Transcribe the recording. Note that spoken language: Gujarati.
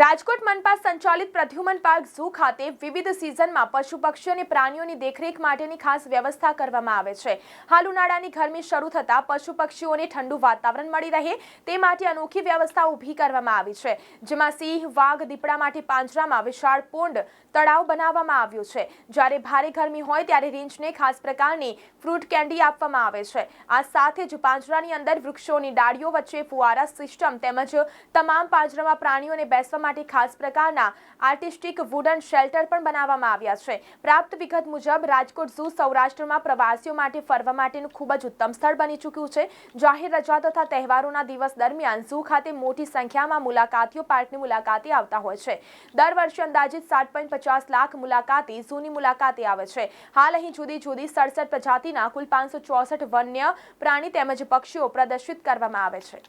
રાજકોટ મનપા સંચાલિત પ્રદ્યુમન પાર્ક ઝૂ ખાતે વિવિધ સિઝનમાં પશુ પક્ષી અને પ્રાણીઓની દેખરેખ માટેની ખાસ વ્યવસ્થા કરવામાં આવે છે. હાલ ઉનાળાની ગરમી શરૂ થતાં પશુ પક્ષીઓને ઠંડુ વાતાવરણ મળી રહે તે માટે અનોખી વ્યવસ્થા ઊભી કરવામાં આવી છે, જેમાં સિંહ, વાઘ, દીપડા માટે પાંજરામાં વિશાળ પોન્ડ તળાવ બનાવવામાં આવ્યું છે. જ્યારે ભારે ગરમી હોય ત્યારે રીંછને ખાસ પ્રકારની ફ્રૂટ કેન્ડી આપવામાં આવે છે. આ સાથે જ પાંજરાની અંદર વૃક્ષોની ડાળીઓ વચ્ચે ફુવારા સિસ્ટમ તેમજ તમામ પાંજરામાં પ્રાણીઓને બેસવા માટે ખાસ પ્રકારના આર્ટિસ્ટિક વુડન શેલ્ટર પણ બનાવવામાં આવ્યા છે. પ્રાપ્ત વિગત મુજબ, રાજકોટ ઝૂ સૌરાષ્ટ્રમાં પ્રવાસીઓ માટે ફરવા માટેનું ખૂબ જ ઉત્તમ સ્થળ બની ચૂક્યું છે. જાહેર રજા તથા તહેવારોના દિવસ દરમિયાન ઝૂ ખાતે મોટી સંખ્યામાં મુલાકાતીઓ પાર્કની મુલાકાતે આવતા હોય છે. દર વર્ષે અંદાજિત સાત પોઈન્ટ પચાસ લાખ મુલાકાતી ઝૂની મુલાકાતે આવે છે. હાલ અહીં જુદી જુદી સડસઠ પ્રજાતિના કુલ પાંચસો ચોસઠ વન્ય પ્રાણી તેમજ પક્ષીઓ પ્રદર્શિત કરવામાં આવે છે.